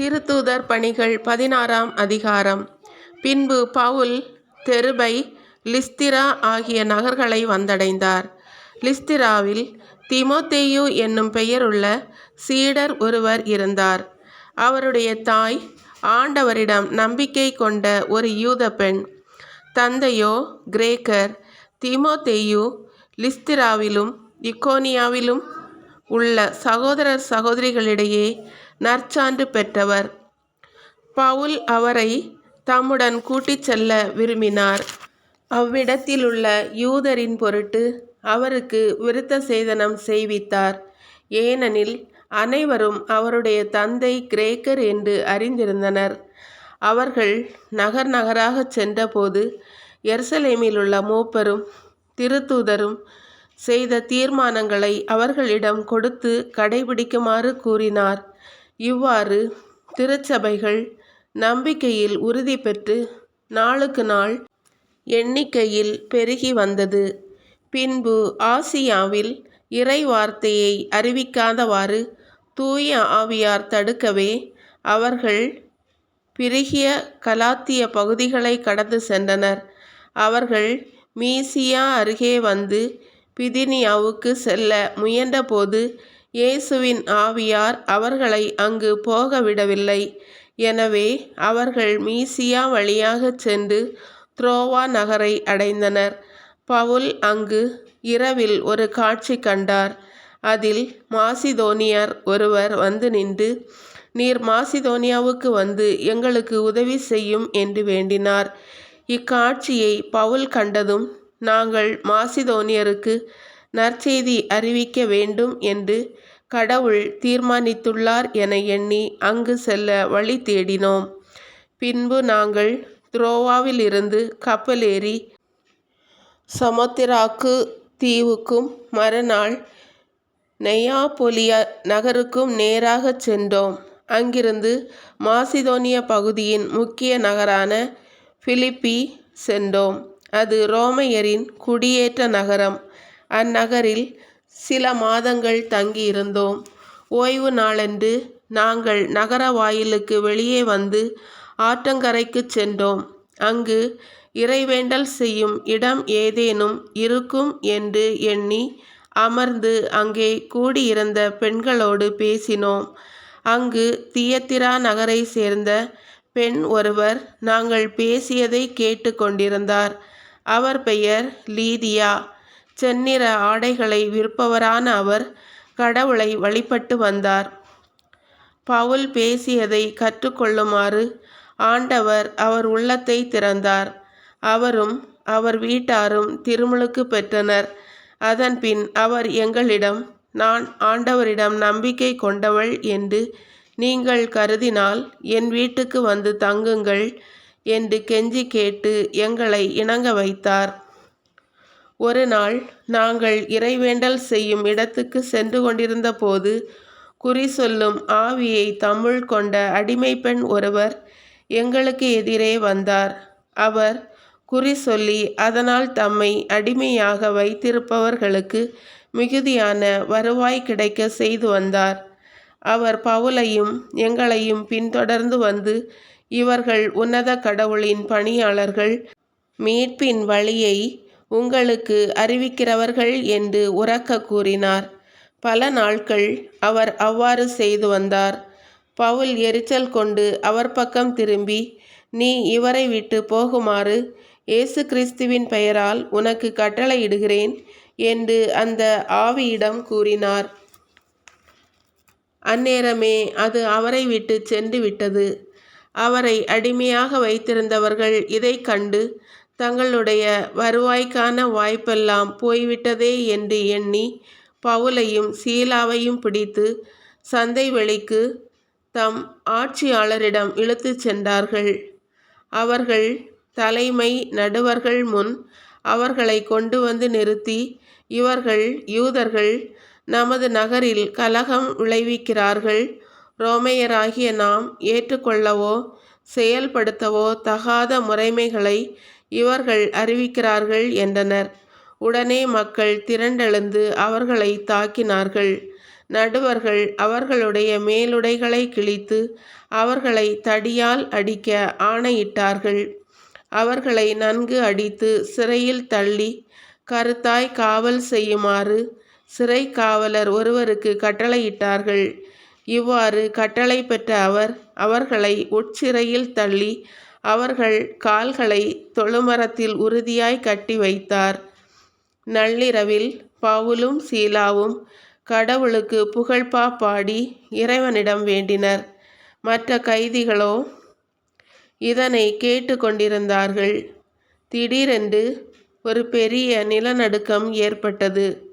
திருத்தூதர் பணிகள் பதினாறாம் அதிகாரம். பின்பு பவுல் தெருபை லிஸ்திரா ஆகிய நகர்களை வந்தடைந்தார். லிஸ்திராவில் திமோத்தேயு என்னும் பெயருள்ள சீடர் ஒருவர் இருந்தார். அவருடைய தாய் ஆண்டவரிடம் நம்பிக்கை கொண்ட ஒரு யூத பெண். தந்தையோ கிரேக்கர். திமோத்தேயு லிஸ்திராவிலும் இக்கோனியாவிலும் உள்ள சகோதரர் சகோதரிகளிடையே நற்சான்று பெற்றவர். பவுல் அவரை தம்முடன் கூட்டிச் செல்ல விரும்பினார். அவ்விடத்திலுள்ள யூதரின் பொருட்டு அவருக்கு விருத்த சேதனம் செய்வித்தார். ஏனெனில் அனைவரும் அவருடைய தந்தை கிரேக்கர் என்று அறிந்திருந்தனர். அவர்கள் நகர் நகராகச் சென்றபோது எருசலேமிலுள்ள மூப்பரும் திருத்தூதரும் செய்த தீர்மானங்களை அவர்களிடம் கொடுத்து கடைபிடிக்குமாறு கூறினார். இவ்வாறு திருச்சபைகள் நம்பிக்கையில் உறுதி பெற்று நாளுக்கு நாள் எண்ணிக்கையில் பெருகி வந்தது. பின்பு ஆசியாவில் இறை வார்த்தையை அறிவிக்காதவாறு தூய ஆவியார் தடுக்கவே அவர்கள் பிரிகிய கலாத்திய பகுதிகளை கடந்து சென்றனர். அவர்கள் மீசியா அருகே வந்து பிதினியாவுக்கு செல்ல முயன்றபோது இயேசுவின் ஆவியார் அவர்களை அங்கு போக விடவில்லை எனவே அவர்கள் மீசியா வழியாகச் சென்று த்ரோவா நகரை அடைந்தனர். பவுல் அங்கு இரவில் ஒரு காட்சி கண்டார். அதில் மாசிதோனியர் ஒருவர் வந்து நின்று நீர் மாசிதோனியாவுக்கு வந்து எங்களுக்கு உதவி செய்யும் என்று வேண்டினார். இக்காட்சியை பவுல் கண்டதும் நாங்கள் மாசிதோனியருக்கு நற்செய்தி அறிவிக்க வேண்டும் என்று கடவுள் தீர்மானித்துள்ளார் என எண்ணி அங்கு செல்ல வழி தேடினோம். பின்பு நாங்கள் துரோவாவிலிருந்து கப்பலேறி சமுத்திராக்கு தீவுக்கும் மறுநாள் நெயாபொலியா நகருக்கும் நேராகச் சென்றோம். அங்கிருந்து மாசிதோனிய பகுதியின் முக்கிய நகரான பிலிப்பி சென்றோம். அது ரோமையரின் குடியேற்ற நகரம். அந்நகரில் சில மாதங்கள் தங்கியிருந்தோம். ஓய்வு நாளன்று நாங்கள் நகர வாயிலுக்கு வெளியே வந்து ஆற்றங்கரைக்கு சென்றோம். அங்கு இறைவேண்டல் செய்யும் இடம் ஏதேனும் இருக்கும் என்று எண்ணி அமர்ந்து அங்கே கூடியிருந்த பெண்களோடு பேசினோம். அங்கு தியத்திரா நகரை சேர்ந்த பெண் ஒருவர் நாங்கள் பேசியதை கேட்டு கொண்டிருந்தார். அவர் பெயர் லீதியா. செந்நிற ஆடைகளை விற்பவரான அவர் கடவுளை வழிபட்டு வந்தார். பவுல் பேசியதை கற்றுக்கொள்ளுமாறு ஆண்டவர் அவர் உள்ளத்தை திறந்தார். அவரும் அவர் வீட்டாரும் திருமுழுக்கு பெற்றனர். அதன்பின் அவர் எங்களிடம் நான் ஆண்டவரிடம் நம்பிக்கை கொண்டவள் என்று நீங்கள் கருதினால் என் வீட்டுக்கு வந்து தங்குங்கள் என்று கெஞ்சி கேட்டு எங்களை இணங்க வைத்தார். ஒரு நாள் நாங்கள் இறைவேண்டல் செய்யும் இடத்துக்கு சென்று கொண்டிருந்த போது குறி சொல்லும் ஆவியை தமிழ் கொண்ட அடிமை பெண் ஒருவர் எங்களுக்கு எதிரே வந்தார். அவர் குறி சொல்லி அதனால் தம்மை அடிமையாக வைத்திருப்பவர்களுக்கு மிகுதியான வருவாய் கிடைக்க செய்து வந்தார். அவர் பவுலையும் எங்களையும் பின்தொடர்ந்து வந்து இவர்கள் உன்னத கடவுளின் பணியாளர்கள் மீட்பின் வழியை உங்களுக்கு அறிவிக்கிறவர்கள் என்று உறக்க கூறினார். பல நாட்கள் அவர் அவ்வாறு செய்து வந்தார். பவுல் எரிச்சல் கொண்டு அவர் பக்கம் திரும்பி நீ இவரை விட்டு போகுமாறு இயேசு கிறிஸ்துவின் பெயரால் உனக்கு கட்டளையிடுகிறேன் என்று அந்த ஆவியிடம் கூறினார். அந்நேரமே அது அவரை விட்டு சென்று விட்டது. அவரை அடிமையாக வைத்திருந்தவர்கள் இதை கண்டு தங்களுடைய வருவாய்க்கான வாய்ப்பெல்லாம் போய்விட்டதே என்று எண்ணி பவுலையும் சீலாவையும் பிடித்து சந்தை வெளிக்கு தம் ஆட்சியாளரிடம் இழுத்துச் சென்றார்கள். அவர்கள் தலைமை நடுவர்கள் முன் அவர்களை கொண்டு வந்து நிறுத்தி இவர்கள் யூதர்கள் நமது நகரில் கலகம் விளைவிக்கிறார்கள். ரோமையராகிய நாம் ஏற்றுக்கொள்ளவோ செயல்படுத்தவோ தகாத முறைமைகளை இவர்கள் அறிவிக்கிறார்கள் என்றனர். உடனே மக்கள் திரண்டெழுந்து அவர்களை தாக்கினார்கள். நடுவர்கள் அவர்களுடைய மேலுடைகளை கிழித்து அவர்களை தடியால் அடிக்க ஆணையிட்டார்கள். அவர்களை நன்கு அடித்து சிறையில் தள்ளி கருத்தாய் காவல் செய்யுமாறு சிறை காவலர் ஒருவருக்கு கட்டளையிட்டார்கள். இவ்வாறு கட்டளை பெற்ற அவர் அவர்களை உட்சிறையில் தள்ளி அவர்கள் கால்களை தொழுமரத்தில் உறுதியாய் கட்டி வைத்தார். நள்ளிரவில் பவுலும் சீலாவும் கடவுளுக்கு புகழ்பா பாடி இறைவனிடம் வேண்டினர். மற்ற கைதிகளோ இதனை கேட்டு கொண்டிருந்தார்கள். திடீரென்று ஒரு பெரிய நிலநடுக்கம் ஏற்பட்டது.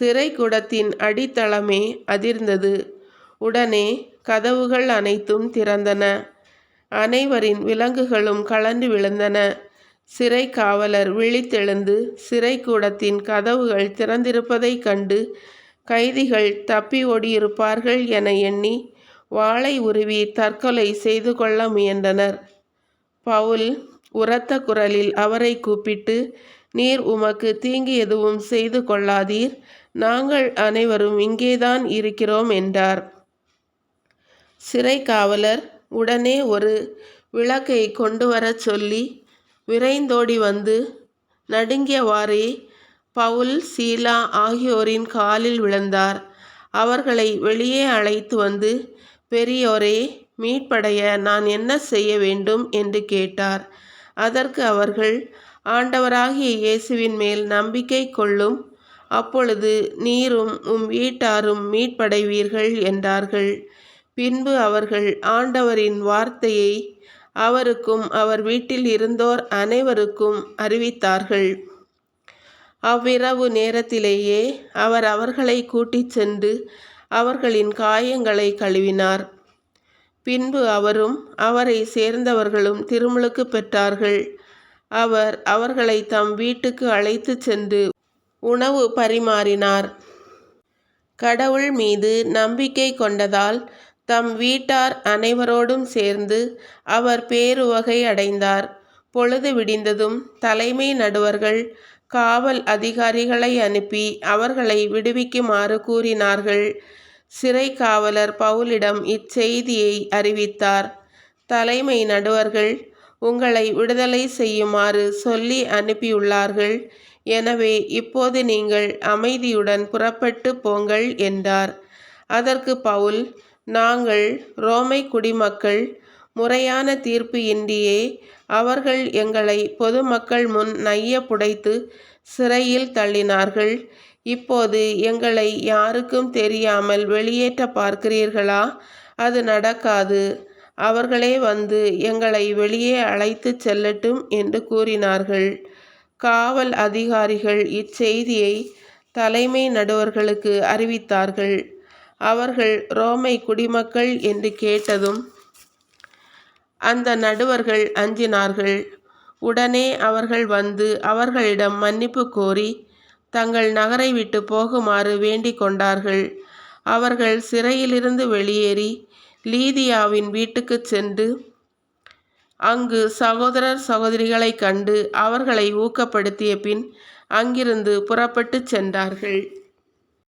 சிறைக்கூடத்தின் அடித்தளமே அதிர்ந்தது. உடனே கதவுகள் அனைத்தும் திறந்தன. அனைவரின் விலங்குகளும் கலந்து விழுந்தன. சிறை காவலர் விழித்தெழுந்து சிறைக்கூடத்தின் கதவுகள் திறந்திருப்பதைக் கண்டு கைதிகள் தப்பி ஓடியிருப்பார்கள் என எண்ணி வாளை உருவி தற்கொலை செய்து கொள்ள முயன்றனர். பவுல் உரத்த குரலில் அவரை கூப்பிட்டு நீர் உமக்கு தீங்கு எதுவும் செய்து கொள்ளாதீர். நாங்கள் அனைவரும் இங்கேதான் இருக்கிறோம் என்றார். சிறை காவலர் உடனே ஒரு விளக்கை கொண்டு வரச் சொல்லி விரைந்தோடி வந்து நடுங்கியவாறே பவுல் சீலா ஆகியோரின் காலில் விழுந்தார். அவர்களை வெளியே அழைத்து வந்து பெரியோரே மீட்படைய நான் என்ன செய்ய வேண்டும் என்று கேட்டார். அதற்கு அவர்கள் ஆண்டவராகிய இயேசுவின் மேல் நம்பிக்கை கொள்ளும். அப்பொழுது நீரும் உம் வீட்டாரும் மீட்படைவீர்கள் என்றார்கள். பின்பு அவர்கள் ஆண்டவரின் வார்த்தையை அவருக்கும் அவர் வீட்டில் இருந்தோர் அனைவருக்கும் அறிவித்தார்கள். அவ்விரவு நேரத்திலேயே அவர் அவர்களை கூட்டிச் சென்று அவர்களின் காயங்களை கழுவினார். பின்பு அவரும் அவரை சேர்ந்தவர்களும் திருமுழுக்கு பெற்றார்கள். அவர் அவர்களை தம் வீட்டுக்கு அழைத்து சென்று உணவு பரிமாறினார். கடவுள் மீது நம்பிக்கை கொண்டதால் தம் வீட்டார் அனைவரோடும் சேர்ந்து அவர் பேருவகை அடைந்தார். பொழுது விடிந்ததும் தலைமை நடுவர்கள் காவல் அதிகாரிகளை அனுப்பி அவர்களை விடுவிக்குமாறு கூறினார்கள். சிறை காவலர் பவுலிடம் இச்செய்தியை அறிவித்தார். தலைமை நடுவர்கள் உங்களை விடுதலை செய்யுமாறு சொல்லி அனுப்பியுள்ளார்கள். எனவே இப்போது நீங்கள் அமைதியுடன் புறப்பட்டு போங்கள் என்றார். அதற்கு பவுல் நாங்கள் ரோமை குடிமக்கள் முறையான தீர்ப்பு இன்றியே அவர்கள் எங்களை பொதுமக்கள் முன் நைய புடைத்து சிறையில் தள்ளினார்கள். இப்போது எங்களை யாருக்கும் தெரியாமல் வெளியேற்ற பார்க்கிறீர்களா? அது நடக்காது. அவர்களே வந்து எங்களை வெளியே அழைத்துச் செல்லட்டும் என்று கூறினார்கள். காவல் அதிகாரிகள் இச்செய்தியை தலைமை நடுவர்களுக்கு அறிவித்தார்கள். அவர்கள் ரோமை குடிமக்கள் என்று கேட்டதும் அந்த நடுவர்கள் அஞ்சினார்கள். உடனே அவர்கள் வந்து அவர்களிடம் மன்னிப்பு கோரி தங்கள் நகரை விட்டு போகுமாறு வேண்டிக் கொண்டார்கள். அவர்கள் சிறையிலிருந்து வெளியேறி லீதியாவின் வீட்டுக்கு சென்று அங்கு சகோதரர் சகோதரிகளை கண்டு அவர்களை ஊக்கப்படுத்திய பின் அங்கிருந்து புறப்பட்டு சென்றார்கள்.